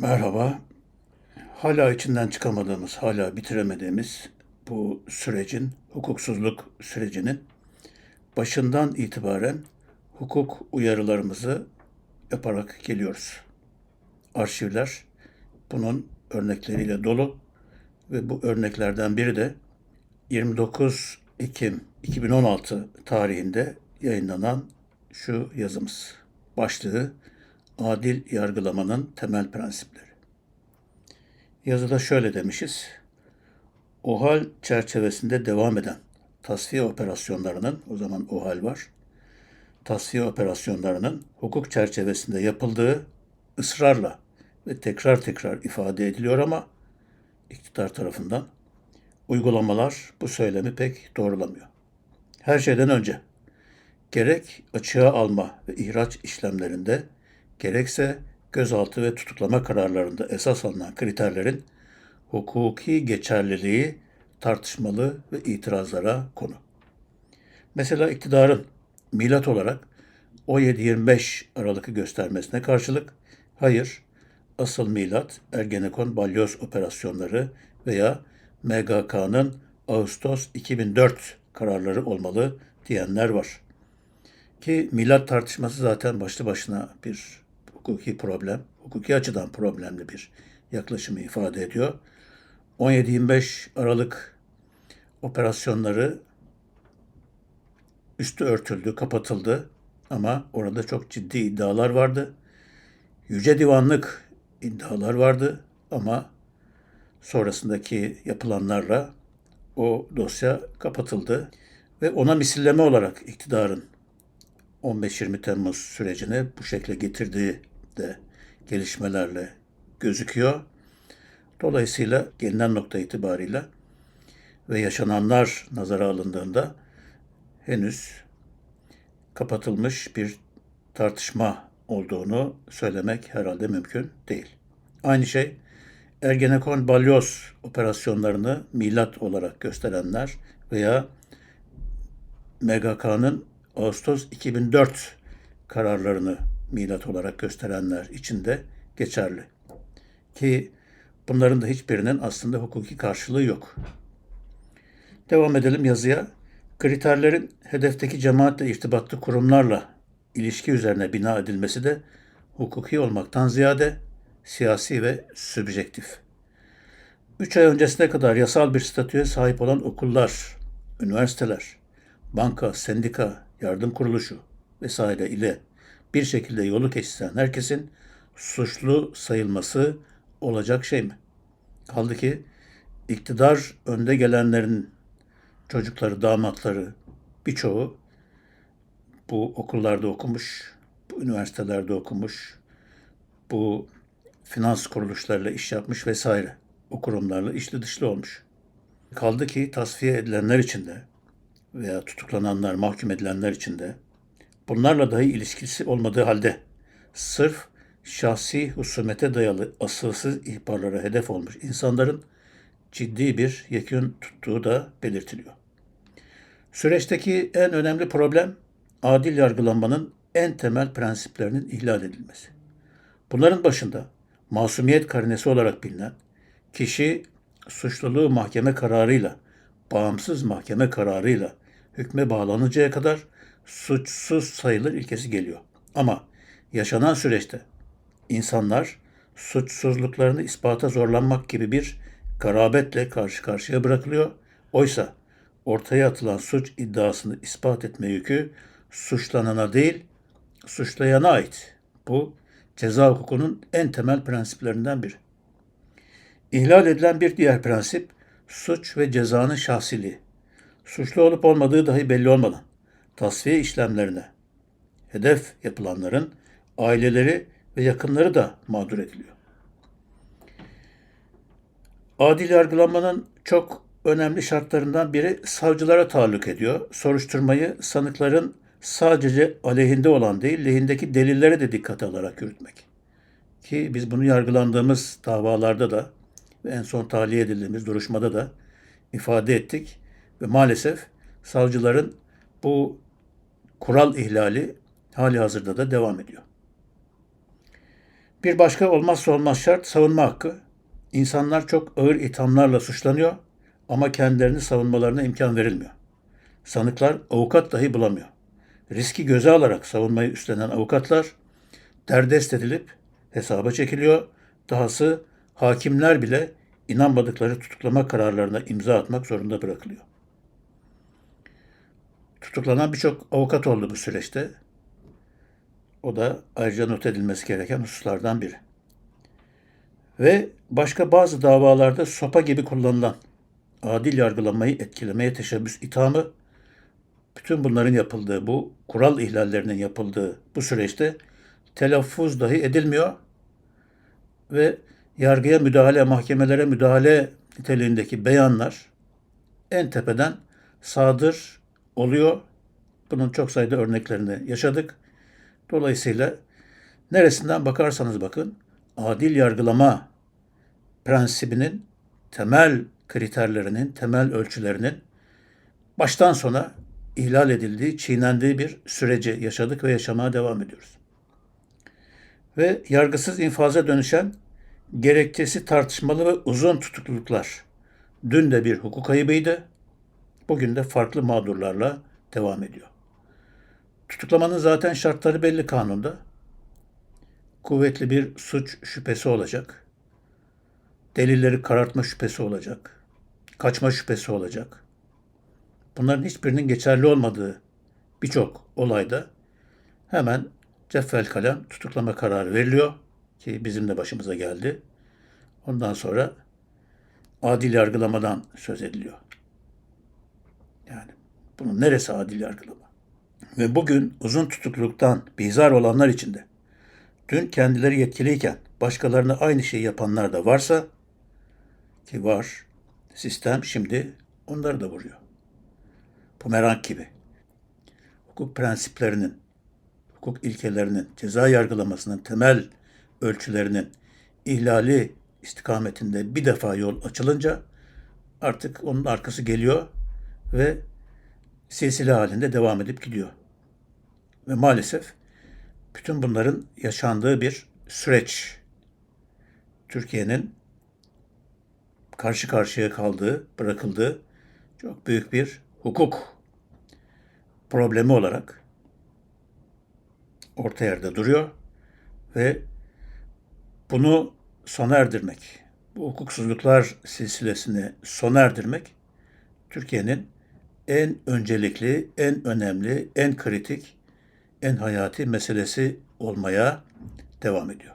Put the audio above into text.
Merhaba. Hala içinden çıkamadığımız, hala bitiremediğimiz bu sürecin, hukuksuzluk sürecinin başından itibaren hukuk uyarılarımızı yaparak geliyoruz. Arşivler bunun örnekleriyle dolu ve bu örneklerden biri de 29 Ekim 2016 tarihinde yayınlanan şu yazımız. Başlığı adil yargılamanın temel prensipleri. Yazıda şöyle demişiz. OHAL çerçevesinde devam eden tasfiye operasyonlarının, o zaman OHAL var, tasfiye operasyonlarının hukuk çerçevesinde yapıldığı ısrarla ve tekrar tekrar ifade ediliyor ama iktidar tarafından uygulamalar bu söylemi pek doğrulamıyor. Her şeyden önce gerek açığa alma ve ihraç işlemlerinde gerekse gözaltı ve tutuklama kararlarında esas alınan kriterlerin hukuki geçerliliği tartışmalı ve itirazlara konu. Mesela iktidarın milat olarak 17-25 Aralık'ı göstermesine karşılık hayır asıl milat Ergenekon balyoz operasyonları veya MGK'nın Ağustos 2004 kararları olmalı diyenler var. Ki milat tartışması zaten başlı başına bir hukuki problem, hukuki açıdan problemli bir yaklaşımı ifade ediyor. 17-25 Aralık operasyonları üstü örtüldü, kapatıldı ama orada çok ciddi iddialar vardı. Yüce Divanlık iddialar vardı ama sonrasındaki yapılanlarla o dosya kapatıldı ve ona misilleme olarak iktidarın 15-20 Temmuz sürecini bu şekle getirdiği de gelişmelerle gözüküyor. Dolayısıyla gelinen nokta itibariyle ve yaşananlar nazara alındığında henüz kapatılmış bir tartışma olduğunu söylemek herhalde mümkün değil. Aynı şey Ergenekon balyoz operasyonlarını milat olarak gösterenler veya MGK'nın Ağustos 2004 kararlarını milat olarak gösterenler için de geçerli. Ki bunların da hiçbirinin aslında hukuki karşılığı yok. Devam edelim yazıya. Kriterlerin hedefteki cemaatle irtibatlı kurumlarla ilişki üzerine bina edilmesi de hukuki olmaktan ziyade siyasi ve sübjektif. Üç ay öncesine kadar yasal bir statüye sahip olan okullar, üniversiteler, banka, sendika, yardım kuruluşu vesaire ile bir şekilde yolu kesilen herkesin suçlu sayılması olacak şey mi? Kaldı ki iktidar önde gelenlerin çocukları, damatları birçoğu bu okullarda okumuş, bu üniversitelerde okumuş, bu finans kuruluşlarıyla iş yapmış vesaire. O kurumlarla içli dışlı olmuş. Kaldı ki tasfiye edilenler için de veya tutuklananlar, mahkum edilenler için de bunlarla dahi ilişkisi olmadığı halde sırf şahsi husumete dayalı asılsız ihbarlara hedef olmuş insanların ciddi bir yekün tuttuğu da belirtiliyor. Süreçteki en önemli problem adil yargılanmanın en temel prensiplerinin ihlal edilmesi. Bunların başında masumiyet karinesi olarak bilinen kişi suçluluğu mahkeme kararıyla, bağımsız mahkeme kararıyla hükme bağlanıncaya kadar suçsuz sayılır ilkesi geliyor. Ama yaşanan süreçte insanlar suçsuzluklarını ispata zorlanmak gibi bir garabetle karşı karşıya bırakılıyor. Oysa ortaya atılan suç iddiasını ispat etme yükü suçlanana değil, suçlayana ait. Bu ceza hukukunun en temel prensiplerinden biri. İhlal edilen bir diğer prensip suç ve cezanın şahsiliği. Suçlu olup olmadığı dahi belli olmadan tasfiye işlemlerine hedef yapılanların aileleri ve yakınları da mağdur ediliyor. Adil yargılanmanın çok önemli şartlarından biri savcılara taalluk ediyor. Soruşturmayı sanıkların sadece aleyhinde olan değil, lehindeki delillere de dikkate alarak yürütmek. Ki biz bunu yargılandığımız davalarda da ve en son tahliye edildiğimiz duruşmada da ifade ettik. Ve maalesef savcıların bu kural ihlali hali hazırda da devam ediyor. Bir başka olmazsa olmaz şart savunma hakkı. İnsanlar çok ağır ithamlarla suçlanıyor ama kendilerini savunmalarına imkan verilmiyor. Sanıklar avukat dahi bulamıyor. Riski göze alarak savunmayı üstlenen avukatlar derdest edilip hesaba çekiliyor. Dahası hakimler bile inanmadıkları tutuklama kararlarına imza atmak zorunda bırakılıyor. Tutuklanan birçok avukat oldu bu süreçte. O da ayrıca not edilmesi gereken hususlardan biri. Ve başka bazı davalarda sopa gibi kullanılan adil yargılamayı etkilemeye teşebbüs ithamı bütün bunların yapıldığı bu kural ihlallerinin yapıldığı bu süreçte telaffuz dahi edilmiyor ve yargıya müdahale, mahkemelere müdahale niteliğindeki beyanlar en tepeden sadır oluyor. Bunun çok sayıda örneklerini yaşadık. Dolayısıyla neresinden bakarsanız bakın adil yargılama prensibinin temel kriterlerinin, temel ölçülerinin baştan sona ihlal edildiği, çiğnendiği bir süreci yaşadık ve yaşamaya devam ediyoruz. Ve yargısız infaza dönüşen gerekçesi tartışmalı ve uzun tutukluluklar dün de bir hukuk ayıbıydı. Bugün de farklı mağdurlarla devam ediyor. Tutuklamanın zaten şartları belli kanunda. Kuvvetli bir suç şüphesi olacak. Delilleri karartma şüphesi olacak. Kaçma şüphesi olacak. Bunların hiçbirinin geçerli olmadığı birçok olayda hemen ceffel kalem tutuklama kararı veriliyor ki bizim de başımıza geldi. Ondan sonra adil yargılamadan söz ediliyor. Yani bunun neresi adil yargılama? Ve bugün uzun tutukluluktan bizar olanlar içinde dün kendileri yetkiliyken başkalarına aynı şeyi yapanlar da varsa ki var sistem şimdi onları da vuruyor. Bumerang gibi. Hukuk prensiplerinin, hukuk ilkelerinin, ceza yargılamasının temel ölçülerinin ihlali istikametinde bir defa yol açılınca artık onun arkası geliyor ve silsile halinde devam edip gidiyor. Ve maalesef bütün bunların yaşandığı bir süreç. Türkiye'nin karşı karşıya kaldığı, bırakıldığı çok büyük bir hukuk problemi olarak orta yerde duruyor ve bunu sona erdirmek, bu hukuksuzluklar silsilesini sona erdirmek Türkiye'nin en öncelikli, en önemli, en kritik, en hayati meselesi olmaya devam ediyor.